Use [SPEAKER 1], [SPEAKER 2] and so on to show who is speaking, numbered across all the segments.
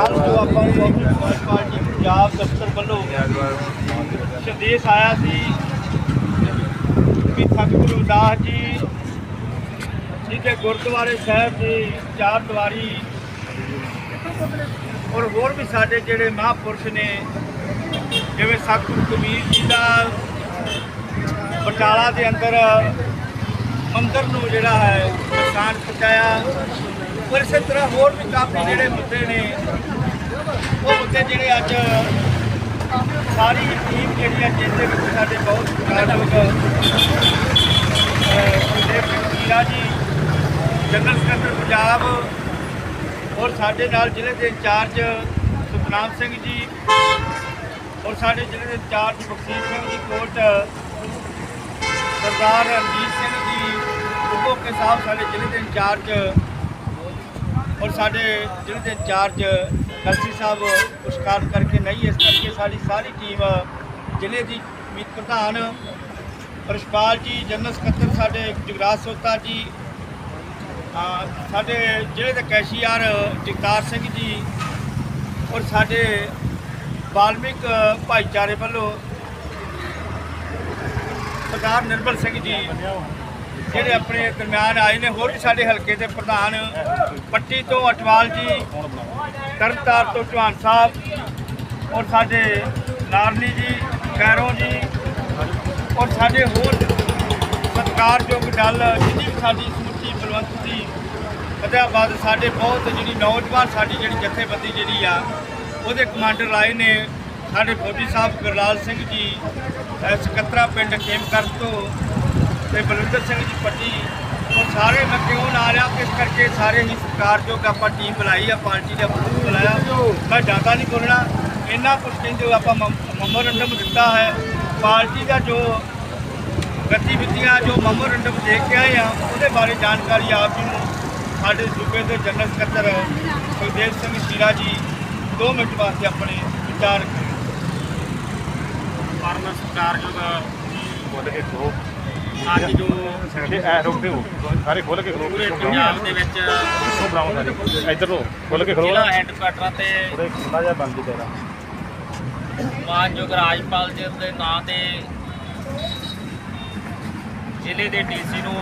[SPEAKER 1] ਕੱਲ ਜੋ ਆਪਾਂ ਨੂੰ ਕਾਂਗਰਸ ਪਾਰਟੀ ਪੰਜਾਬ ਦਫ਼ਤਰ ਵੱਲੋਂ ਸੰਦੇਸ਼ ਆਇਆ ਸੀ ਕਿ ਸਤਿਗੁਰੂ ਦਾਸ ਜੀ ਜੀ ਦੇ ਗੁਰਦੁਆਰੇ ਸਾਹਿਬ ਦੀ ਚਾਰ ਦੀਵਾਰੀ ਔਰ ਹੋਰ ਵੀ ਸਾਡੇ ਜਿਹੜੇ ਮਹਾਂਪੁਰਸ਼ ਨੇ, ਜਿਵੇਂ ਸਤਿਗੁਰੂ ਕਬੀਰ ਜੀ ਦਾ ਬਟਾਲਾ ਦੇ ਅੰਦਰ ਮੰਦਰ ਨੂੰ ਜਿਹੜਾ ਹੈ ਨੁਕਸਾਨ ਪਹੁੰਚਾਇਆ ਪਰ ਇਸੇ ਤਰ੍ਹਾਂ ਹੋਰ ਵੀ ਕਾਫੀ ਜਿਹੜੇ ਮੁੱਦੇ ਨੇ, ਉਹ ਮੁੱਦੇ ਜਿਹੜੇ ਅੱਜ ਸਾਰੀ ਟੀਮ ਜਿਹੜੀ ਹੈ ਜਿਹਦੇ ਵਿੱਚ ਸਾਡੇ ਬਹੁਤ ਸਤਿਕਾਰਯੋਗ ਸੁਖਦੇਵ ਸਿੰਘ ਜੀ, ਜਨਰਲ ਸਕੱਤਰ ਪੰਜਾਬ ਔਰ ਸਾਡੇ ਨਾਲ ਜ਼ਿਲ੍ਹੇ ਦੇ ਇੰਚਾਰਜ ਸੁਖਨਾਮ ਸਿੰਘ ਜੀ ਔਰ ਸਾਡੇ ਜ਼ਿਲ੍ਹੇ ਦੇ ਇੰਚਾਰਜ ਬਖਸ਼ੀਸ਼ ਸਿੰਘ ਜੀ ਕੋਟ, ਸਰਦਾਰ ਰਣਜੀਤ ਸਿੰਘ ਜੀ ਉਪੋਕੇ ਸਾਹਿਬ ਸਾਡੇ ਜ਼ਿਲ੍ਹੇ ਦੇ ਇੰਚਾਰਜ ਔਰ ਸਾਡੇ ਜ਼ਿਲ੍ਹੇ ਦੇ ਇੰਚਾਰਜ ਕਲਸੀ ਸਾਹਿਬ ਕੁਛ ਪੁਰਸਕਾਰ ਕਰਕੇ ਨਹੀਂ ਇਸ ਕਰਕੇ ਸਾਡੀ ਸਾਰੀ ਟੀਮ ਜ਼ਿਲ੍ਹੇ ਦੀ ਮੀਤ ਪ੍ਰਧਾਨ ਰਸ਼ਪਾਲ ਜੀ, ਜਨਰਲ ਸਕੱਤਰ ਸਾਡੇ ਜਗਰਾਜ ਸੋਤਾ ਜੀ ਸਾਡੇ ਜ਼ਿਲ੍ਹੇ ਦੇ ਕੈਸ਼ੀਆਰ ਜਗਤਾਰ ਸਿੰਘ ਜੀ ਔਰ ਸਾਡੇ ਵਾਲਮਿਕ ਭਾਈਚਾਰੇ ਵੱਲੋਂ ਸਰਦਾਰ ਨਿਰਮਲ ਸਿੰਘ ਜੀ ਜਿਹੜੇ ਆਪਣੇ ਦਰਮਿਆਨ ਆਏ ਨੇ, ਹੋਰ ਵੀ ਸਾਡੇ ਹਲਕੇ ਦੇ ਪ੍ਰਧਾਨ ਪੱਟੀ ਤੋਂ ਅਟਵਾਲ ਜੀ ਤਰਨਤਾਰ ਤੋਂ ਚੌਹਾਨ ਸਾਹਿਬ ਔਰ ਸਾਡੇ ਨਾਰਨੀ ਜੀ, ਖੈਰੋਂ ਜੀ ਔਰ ਸਾਡੇ ਹੋਰ ਸਤਿਕਾਰਯੋਗ ਡੱਲ ਜਿੰਨੀ ਸਾਡੀ ਸਮੁੱਚੀ ਬਲਵੰਤ ਜੀ ਫਤਿਆਬਾਦ ਸਾਡੇ ਬਹੁਤ ਜਿਹੜੀ ਨੌਜਵਾਨ ਸਾਡੀ ਜਿਹੜੀ ਜਥੇਬੰਦੀ ਜਿਹੜੀ ਆ, ਉਹਦੇ ਕਮਾਂਡਰ ਲਾਏ ਨੇ, ਸਾਡੇ ਫੌਜੀ ਸਾਹਿਬ ਗੁਰਲਾਲ ਸਿੰਘ ਜੀ, ਅਹ ਸਕੱਤਰਾ ਪਿੰਡ ਖੇਮਕਰ ਤੋਂ ਤੇ ਬਲਵਿੰਦਰ ਸਿੰਘ ਜੀ ਪੱਟੀ ਉਹ ਸਾਰੇ ਮੈਂ ਕਿਉਂ ਨਾ ਰਿਹਾ? ਕਿਸ ਕਰਕੇ ਸਾਰੇ ਹੀ ਸਤਿਕਾਰਯੋਗ ਆਪਾਂ ਟੀਮ ਬੁਲਾਈ ਆ ਪਾਰਟੀ ਦਾ ਪ੍ਰਮੁੱਖ ਬੁਲਾਇਆ ਮੈਂ ਜ਼ਿਆਦਾ ਨਹੀਂ ਬੋਲਣਾ। ਇੰਨਾ ਕੁਝ ਕਹਿੰਦੇ ਹੋ ਆਪਾਂ ਮੈਮੋਰੰਡਮ ਦਿੱਤਾ ਹੈ। ਪਾਰਟੀ ਦਾ ਜੋ ਗਤੀਵਿਧੀਆਂ ਜੋ ਮੈਮੋਰੰਡਮ ਦੇ ਕੇ ਆਏ ਆ ਉਹਦੇ ਬਾਰੇ ਜਾਣਕਾਰੀ ਆਪ ਜੀ ਨੂੰ ਸਾਡੇ ਸੂਬੇ ਦੇ ਜਨਰਲ ਸਕੱਤਰ ਸੁਖਦੇਵ ਸਿੰਘ ਸ਼ੀਰਾ ਜੀ 2 ਮਿੰਟ ਵਾਸਤੇ ਆਪਣੇ ਵਿਚਾਰ
[SPEAKER 2] ਪਰਮ ਸਤਿਕਾਰਯੋਗ
[SPEAKER 3] ਬੋਲ ਕੇ ਖੋ
[SPEAKER 2] ਅੱਜ ਜੋ
[SPEAKER 3] ਐ ਰੁਕਦੇ ਹੋ ਸਾਰੇ ਖੋਲ ਕੇ ਖਲੋ
[SPEAKER 2] ਪੂਰੇ ਪੰਜਾਬ ਦੇ ਵਿੱਚ
[SPEAKER 3] ਸੋ ਬਰਾਉਨ ਸਾਰੇ ਇੱਧਰ ਨੂੰ ਖੋਲ ਕੇ ਖਲੋ
[SPEAKER 2] ਜ਼ਿਲ੍ਹਾ ਹੈੱਡਕੁਆਟਰਾਂ ਤੇ
[SPEAKER 3] ਥੋੜੇ ਖੁੱਲਾ ਜਿਹਾ ਬੰਦ ਤੇਰਾ
[SPEAKER 2] ਮਾਨਯੋਗ ਰਾਜਪਾਲ ਜੀ ਦੇ ਨਾਂ ਤੇ ਜ਼ਿਲ੍ਹੇ ਦੇ ਡੀਸੀ ਨੂੰ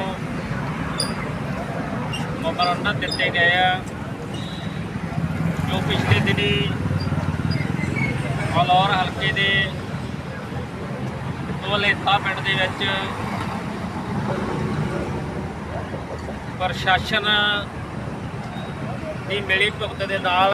[SPEAKER 2] ਮੈਮੋਰੰਡਮ ਦਿੱਤੇ ਗਏ ਆ ਜੋ ਪਿਛਲੇ ਦਿਨੀ ਫਲੌਰ ਹਲਕੇ ਦੇ ਤੋਲੇਤਾ ਪਿੰਡ ਦੇ ਵਿੱਚ ਪ੍ਰਸ਼ਾਸਨ ਦੀ ਮਿਲੀ ਭੁਗਤ ਦੇ ਨਾਲ